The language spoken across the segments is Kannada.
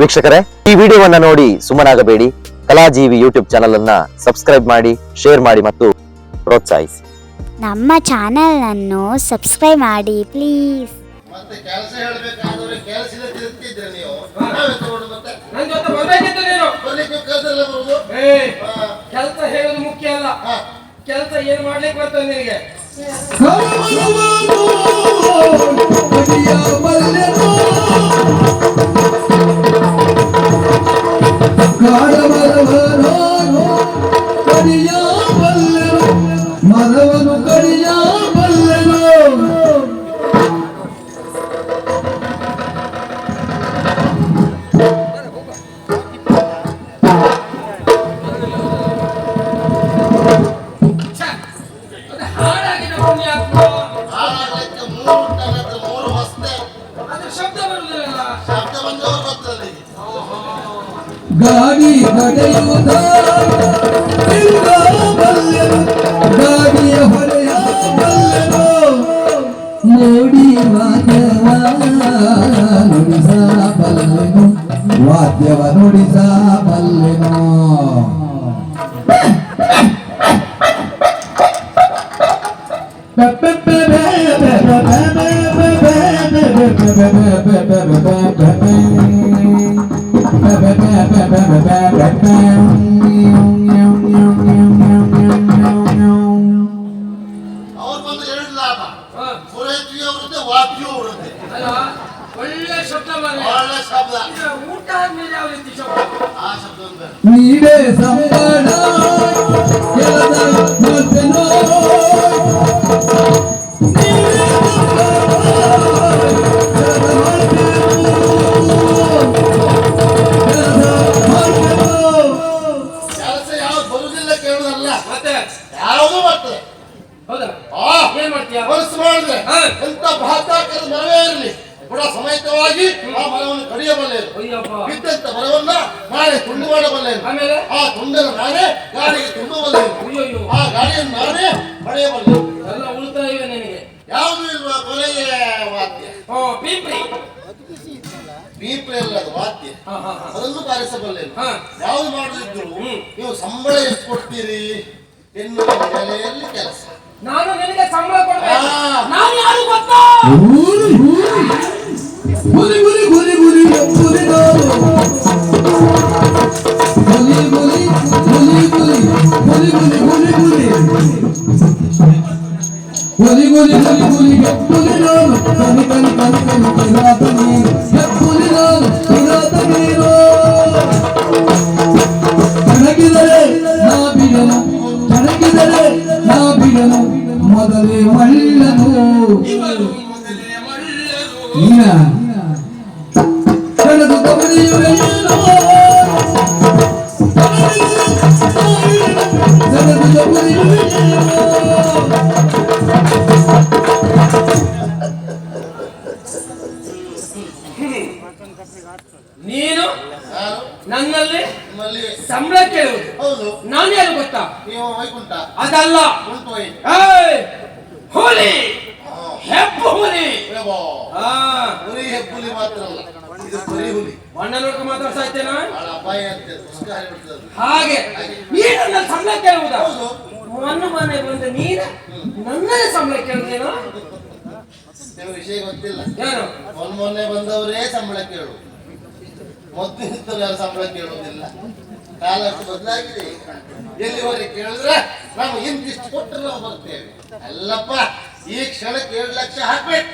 ವೀಕ್ಷಕರೇ ಈ ವಿಡಿಯೋವನ್ನ ನೋಡಿ ಸುಮ್ಮನಾಗಬೇಡಿ. ಕಲಾಜೀವಿ ಯೂಟ್ಯೂಬ್ ಚಾನಲ್ ಅನ್ನ ಸಬ್ಸ್ಕ್ರೈಬ್ ಮಾಡಿ ಶೇರ್ ಮಾಡಿ ಮತ್ತು ಪ್ರೋತ್ಸಾಹಿಸಿ. ನಮ್ಮ ಚಾನಲನ್ನು ಸಬ್ಸ್ಕ್ರೈಬ್ ಮಾಡಿ ಪ್ಲೀಸ್ ಮತ್ತೆ ಕೆಲಸ ಹೇಳ್ಬೇಕಾದ್ರೆ ಕೆಲಸದ ತಿರುಗ್ತಿದ್ರೆ ನೀವು. ನಾವೇ ತಗೊಂಡು ಮತ್ತೆ ನನ್ ಜೊತೆ ಬರ್ಬೇಕಿತ್ತು ನೀನು. ಬರ್ಲಿಕ್ಕೆ ಕಲ್ಸಲ್ಲ ಬರುದು. ಏ ಕೆಲಸ ಹೇಳೋದು ಮುಖ್ಯ ಅಲ್ಲ. ಕೆಲಸ ಏನ್ ಮಾಡ್ಲಿಕ್ಕೆ ಬರ್ತದೆ ನಿನಗೆ? మాధవను కడియా పల్లెను ಶಬ್ದ ಬಂದವರು ಬರ್ತದೆ ಗಾಡಿ ನಡೆಯುವುದ ತಿರುಗ ಬಲ್ಲೆನು ಗಾಡಿಯ ಹೊಡೆಯ ಬಲ್ಲೆನು ನೋಡಿ ವಾದ್ಯವ ನುಡಿಸ ಬಲ್ಲೆನು ವಾದ್ಯವ ನುಡಿಸ ಬಲ್ಲೆನು ಅವ್ರು నీడే సంపడా ಅಯ್ಯಪ್ಪ ಬಲವನ್ನ ನಾನೇ ತುಂಡು ಮಾಡಬಲ್ಲೆ ಆಮೇಲೆ? ಆ ತುಂಡನ್ನು ನಾನೇ ಗಾಡಿಗೆ ತುಂಬಬಲ್ಲೆ ಅಯ್ಯೋ ಆ ಗಾಡಿಯನ್ನು ನಾನೇ ಪಡೆಯಬಲ್ಲೆ. ಎಲ್ಲ ಉಳಿತಾಯ ಇವೆ ನಿನಗೆ. ಯಾವುದು ಇಲ್ವಾ ಕೊನೆಗೆ ವಾದ್ಯ? ಓ ಪೀಪ್ರಿ. ಪೀಪ್ರಿ ಅಲ್ಲ ಅದು ವಾದ್ಯ. ಹಾ ಹಾ ಹಾ. ಅದನ್ನು ಹಾ. ಯಾವುದು ಮಾಡುದಿದ್ರು ನೀವು ಸಂಬಳ ಎಷ್ಟು ಕೊಡ್ತೀರಿ ಎನ್ನುವ ನೆಲೆಯಲ್ಲಿ ಕೆಲಸ. ನಾನು ನಿನಗೆ ಸಂಬಳ ಕೊಡ್ಬೇಕು. ನಾನು ಯಾರು ಗೊತ್ತಾ? ಮೊದಲೇ ಮಳ್ಳನು ನೀನ Thank you. ಸಂಬಳ ಹೌದು. ನಾನು ಯಾರು ಗೊತ್ತಾ? ನೀವು ವೈಕುಂಠ. ಅದಲ್ಲ. ಹೋಲಿ. ಹೆಬ್ಬು! ಹುಲಿ. ಹುಲಿ ಹೆಬ್ಬುಲಿ ಮಾತ್ರ ಅಲ್ಲ. ಇದು ಬರೀ ಹುಲಿ. ಮಣ್ಣ ನೋಡ್ಕ ಮಾತಾಡ್ತಾ ಇದ್ದೇನಾ? ಅಪಾಯ ಅಂತೆ. ಹಾಗೆ. ನೀನು ನನ್ನ ಸಂಬಳ ಕೇಳುವುದಾ? ನನ್ನ ಮನೆ ಬಂದ ನೀನು ನನ್ನ ಸಂಬಳ ಕೇಳುದೇನೋ? ವಿಷಯ ಗೊತ್ತಿಲ್ಲ. ಏನು? ಮೊನ್ನೆ ಮೊನ್ನೆ ಬಂದವರೇ ಸಂಬಳ ಕೇಳು. ಮೊದಲು ಯಾರು ಸಂಬಳ ಕೇಳುವುದಿಲ್ಲ. ಕಾಲ ಬದಲಾಗಿದೆ. ಎಲ್ಲಿವರೆಗೆ ಕೇಳಿದ್ರೆ ನಾವು ಇಂತಿಷ್ಟು ಕೊಟ್ಟರೆ ನಾವು ಬರ್ತೇವೆ. ಅಲ್ಲಪ್ಪ ಈ ಕ್ಷಣಕ್ಕೆ ಎರಡು ಲಕ್ಷ ಹಾಕ್ಬೇಕು.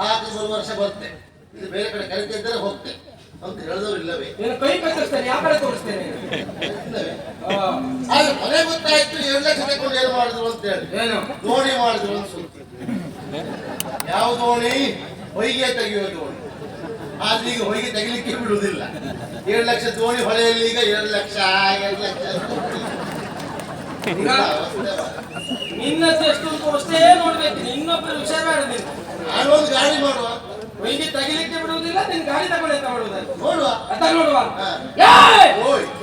ಹಾಕಿ ಮೂರು ವರ್ಷ ಬರ್ತೇವೆ. ಇದು ಬೇರೆ ಕಡೆ ಕರಿತಿದ್ದರೆ ಹೋಗ್ತೇವೆ. ಅಂತ ಹೇಳಿದವರು ಇಲ್ಲವೇ? ಕೈ ಕತ್ತರಿಸ್ತೇನೆ ಯಾವ ಕಡೆ ತೋರಿಸ್ತೇನೆ ಆದ್ರೆ ಮನೆ ಗೊತ್ತಾಯ್ತು ಎರಡು ಲಕ್ಷ ತಗೊಂಡು ಏನು ಮಾಡಿದ್ರು ಅಂತ ಹೇಳಿ. ದೋಣಿ ಮಾಡಿದ್ರು ಅಂತ ಸುದ್ದಿ ಯಾವ ದೋಣಿ? ಹೊಯ್ಗೆ ತೆಗೆಯೋ ದೋಣಿ. ಆದ್ರೆ ಈಗ ಹೊಯ್ಗೆ ತೆಗಿಲಿಕ್ಕೆ ಬಿಡುವುದಿಲ್ಲ. ಏಳು ಲಕ್ಷ ದೋಣಿ ಹೊಳೆಯಲ್ಲಿ ಈಗ ಎರಡು ಲಕ್ಷ ಎರಡು ಲಕ್ಷ. ನಿನ್ನದ್ದು ಎಷ್ಟು ಅಷ್ಟೇ ನೋಡ್ಬೇಕು. ಇನ್ನೊಬ್ಬರ ವಿಷಯ ಬೇಡ ನಾನು ಒಂದು ಗಾಡಿ ಮಾಡುವ ಹೊಯ್ಗೆ ತೆಗಿಲಿಕ್ಕೆ ಬಿಡುವುದಿಲ್ಲ ನಿನ್ ಗಾಡಿ ತಗೊಳ್ಳಿ ತಗೊಳ್ಳುವುದಲ್ಲ ನೋಡುವ. ತಗೊಳ್ಳುವ.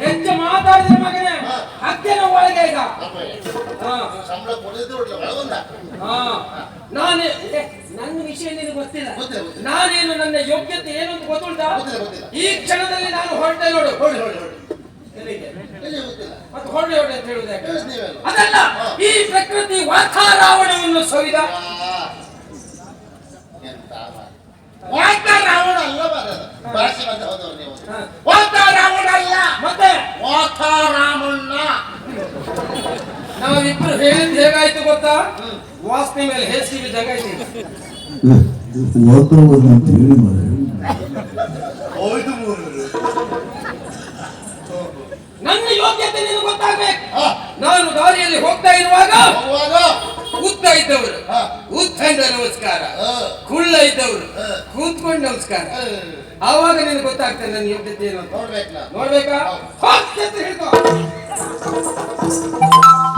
ಹೆಚ್ಚು ಮಾತಾಡಿದ್ರೆ ಮಗನೇ? ಸಂಬಳ ಕೊಡದಿದ್ರು ಒಳ್ಳೆ ನಾನೇ ನನ್ನ ವಿಷಯ ನಿನಗೆ ಗೊತ್ತಿಲ್ಲ. ನಾನೇನು ನನ್ನ ಯೋಗ್ಯತೆ ಏನು ಗೊತ್ತಿಲ್ಲ ಈ ಕ್ಷಣದಲ್ಲಿ ನಾನು ಹೊರಟೆ ನೋಡು. ಹೊಡಿ ಹೊಡಿ ಹೊಡಿ ಮತ್ತೆ ಹೊಳ್ಳಿ ಹೊಡೆ ಅಂತ ಹೇಳುವುದೇ ಅದಲ್ಲ ಈ ಪ್ರಕೃತಿ ವಾತಾರಾವಣವನ್ನು ಸವಿದ. ವಾತಾರಾವಣ ಅಲ್ಲ. ವಾತಾರಾವಣ ಅಲ್ಲ. ಮತ್ತೆ? ಗೊತ್ತಾ? ವಾಸನೆ ಮೇಲೆ ಅಂತ ಹೇಳಿ ಮಾರೆ ಐದು ಮೂರು ನನ್ನ ಯೋಗ್ಯತೆ ನಿನಗೆ ಗೊತ್ತಾಗ್ಬೇಕು. ಹಾ, ನಾನು ದಾರಿಯಲ್ಲಿ ಹೋಗ್ತಾ ಇರುವಾಗ ಹೋಗುವಾಗ? ಉದ್ದ ಇದ್ದವರು. ಹಾ. ಕೂತ್ಕೊಂಡ ನಮಸ್ಕಾರ. ಹಾ, ಕುಳ್ಳ ಇದ್ದವರು. ಹಾ. ಕೂತ್ಕೊಂಡು ನಮಸ್ಕಾರ. ಆವಾಗ ನಿನಗೆ ಗೊತ್ತಾಗ್ತದೆ ನನ್ನ ಯೋಗ್ಯತೆ ಏನು ಅಂತ. ನೋಡ್ಬೇಕು ನಾ. ನೋಡ್ಬೇಕಾ? ಹೌದು. ಹೋಗ್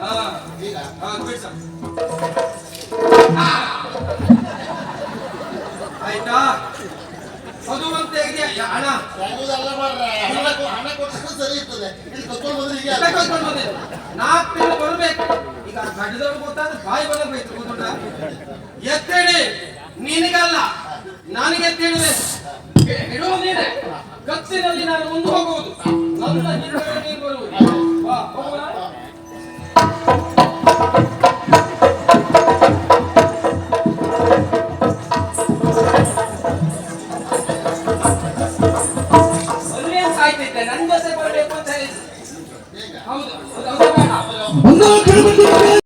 ಹಾ, ಈಗ, ಹಾ. ಆ. ಆಯ್ತಾ ಅದು ಅಂತ ಹಣ ಯಾವ್ದಲ್ಲ ಮಾಡ್ರೆ ಹಣ ಹಣ ಸರಿ ಇಲ್ಲಿ ಕರ್ಕೊಂಡು ಬಂದಿದ್ದು. ನಾಲ್ಕು ಬರ್ಬೇಕು. ಈಗ ಗಡ್ಡದವ್ರು ಗೊತ್ತಾದ್ರೆ ಬಾಯಿ ಬರಬೇಕು ಗೊತ್ತುಂಟ ಎತ್ತೇಳಿ ನಿನಗಲ್ಲ. ನನಗೆ ಎತ್ತೇಳಿದೆ ಹಿಡುವುದು ನೀನೆ. ಕತ್ತಿನಲ್ಲಿ ನಾನು ಮುಂದೆ ಹೋಗುವುದು. ನನ್ನ ನನ್ನ ಜೊತೆ